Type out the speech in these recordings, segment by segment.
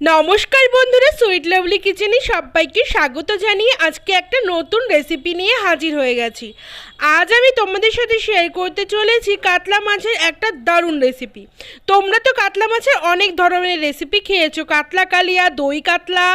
নমস্কার বন্ধুরা sweet lovely কিচেনে সবাইকে স্বাগত জানিয়ে আজকে একটা নতুন রেসিপি নিয়ে হাজির হয়ে গেছি। আজ আমি তোমাদের সাথে শেয়ার করতে চলেছি কাতলা মাছের একটা দারুণ রেসিপি তোমরা তো কাতলা মাছের অনেক ধরনের রেসিপি খেয়েছো। কাতলা কালিয়া, দই কাতলা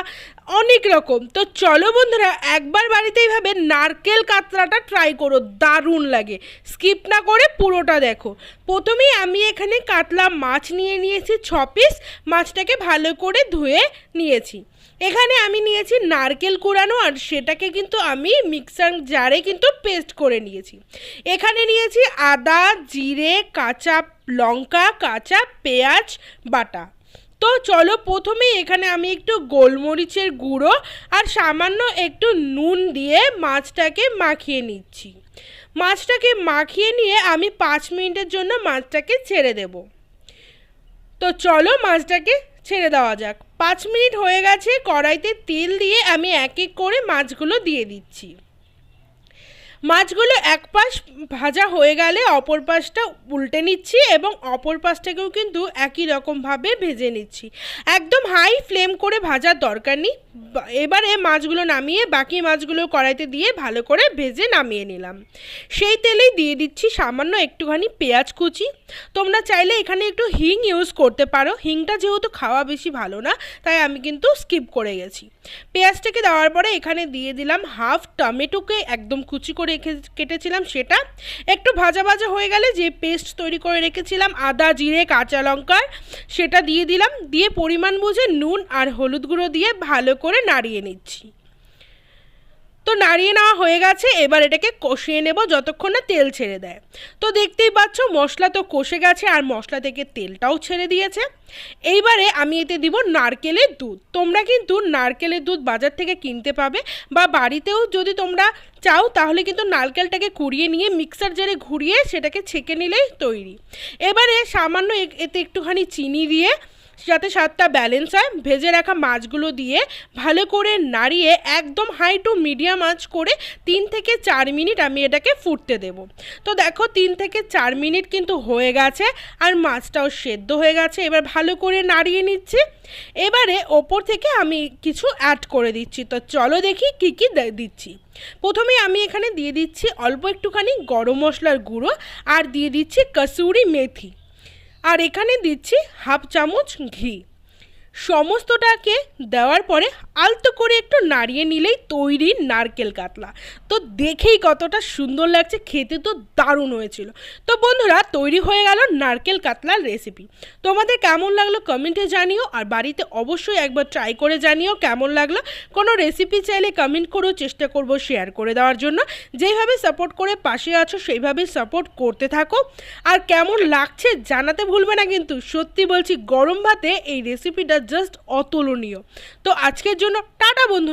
অনেক রকম। তো চলো বন্ধুরা, একবার বাড়িতে এইভাবে নারকেল কাতলাটা ট্রাই করো, দারুণ লাগে। স্কিপ না করে পুরোটা দেখো। প্রথমেই আমি এখানে কাতলা মাছ নিয়ে নিয়েছি, ছ পিস মাছটাকে ভালো করে ধুয়ে নিয়েছি। এখানে আমি নিয়েছি নারকেল কুড়ানো আর সেটাকে কিন্তু আমি মিক্সার জারে কিন্তু পেস্ট করে নিয়েছি। এখানে নিয়েছি আদা, জিরে, কাঁচা লঙ্কা, কাঁচা পেঁয়াজ, বাটা। তো চলো প্রথমেই এখানে আমি একটু গোলমরিচের গুঁড়ো আর সামান্য একটু নুন দিয়ে মাছটাকে মাখিয়ে নিচ্ছি। মাছটাকে মাখিয়ে নিয়ে আমি পাঁচ মিনিটের জন্য মাছটাকে ছেড়ে দেব। তো চলো মাছটাকে ছেড়ে দেওয়া যাক। পাঁচ মিনিট হয়ে গেছে, কড়াইতে তেল দিয়ে আমি এক এক করে মাছগুলো দিয়ে দিচ্ছি। মাছগুলো এক পাশ ভাজা হয়ে গেলে অপর পাশটা উল্টে নিচ্ছি এবং অপর পাশটাকেও কিন্তু একই রকমভাবে ভেজে নিচ্ছি। একদম হাই ফ্লেম করে ভাজার দরকার নেই। এবারে মাছগুলো নামিয়ে বাকি মাছগুলো কড়াইতে দিয়ে ভালো করে ভেজে নামিয়ে নিলাম। সেই তেলেই দিয়ে দিচ্ছি সামান্য একটুখানি পেঁয়াজ কুচি। তোমরা চাইলে এখানে একটু হিং ইউজ করতে পারো। হিংটা যেহেতু খাওয়া বেশি ভালো না, তাই আমি কিন্তু স্কিপ করে গেছি। পেঁয়াজটাকে দেওয়ার পরে এখানে দিয়ে দিলাম হাফ টমেটোকে একদম কুচি করে রেখে কেটেছিলাম সেটা। একটু ভাজা ভাজা হয়ে গেলে যে পেস্ট তৈরি করে রেখেছিলাম, আদা, জিরে, কাঁচা লঙ্কার, সেটা দিয়ে দিলাম। দিয়ে পরিমাণ বুঝে নুন আর হলুদ গুঁড়ো দিয়ে ভালো করে নাড়িয়ে নিচ্ছি। তো নাড়িয়ে নেওয়া হয়ে গেছে, এবার এটাকে কষিয়ে নেব যতক্ষণ না তেল ছেড়ে দেয়। তো দেখতেই পাচ্ছ, মশলা তো কষে গেছে আর মশলা থেকে তেলটাও ছেড়ে দিয়েছে। এইবারে আমি এতে দিব নারকেলের দুধ। তোমরা কিন্তু নারকেলের দুধ বাজার থেকে কিনতে পাবে বা বাড়িতেও যদি তোমরা চাও, তাহলে কিন্তু নারকেলটাকে কুড়িয়ে নিয়ে মিক্সার জারে ঘুরিয়ে সেটাকে ছেঁকে নিলেই তৈরি। এবারে সামান্য এতে একটুখানি চিনি দিয়ে যাতে স্বাদটা ব্যালেন্স হয়, ভেজে রাখা মাছগুলো দিয়ে ভালো করে নাড়িয়ে একদম হাই টু মিডিয়াম আঁচ করে তিন থেকে চার মিনিট আমি এটাকে ফুটতে দেব। তো দেখো তিন থেকে চার মিনিট কিন্তু হয়ে গেছে আর মাছটাও সেদ্ধ হয়ে গেছে, এবার ভালো করে নাড়িয়ে নিচ্ছি। এবারে ওপর থেকে আমি কিছু অ্যাড করে দিচ্ছি। তো চলো দেখি কী কী দিচ্ছি। প্রথমে আমি এখানে দিয়ে দিচ্ছি অল্প একটুখানি গরম মশলার গুঁড়ো আর দিয়ে দিচ্ছি কসুরি মেথি। আর এখানে দিচ্ছি হাফ চামচ ঘি। সমস্তটাকে দেওয়ার পরে আলতো করে একটু নাড়িয়ে নিলেই তৈরি নারকেল কাতলা। তো দেখেই কতটা সুন্দর লাগছে, খেতে তো দারুণ হয়েছিল। তো বন্ধুরা, তৈরি হয়ে গেল নারকেল কাতলার রেসিপি তোমাদের কেমন লাগল কমেন্টে জানিও, আর বাড়িতে অবশ্যই একবার ট্রাই করে জানিও কেমন লাগল। কোনো রেসিপি চাইলে কমেন্ট করেও চেষ্টা করব শেয়ার করে দেওয়ার জন্য। যেইভাবে সাপোর্ট করে পাশে আছো, সেইভাবেই সাপোর্ট করতে থাকো। আর কেমন লাগছে জানাতে ভুলবে না কিন্তু, সত্যি বলছি গরম ভাতে এই রেসিপিটা জাস্ট অতুলনীয়। তো আজকের জন্য টাটা বন্ধু।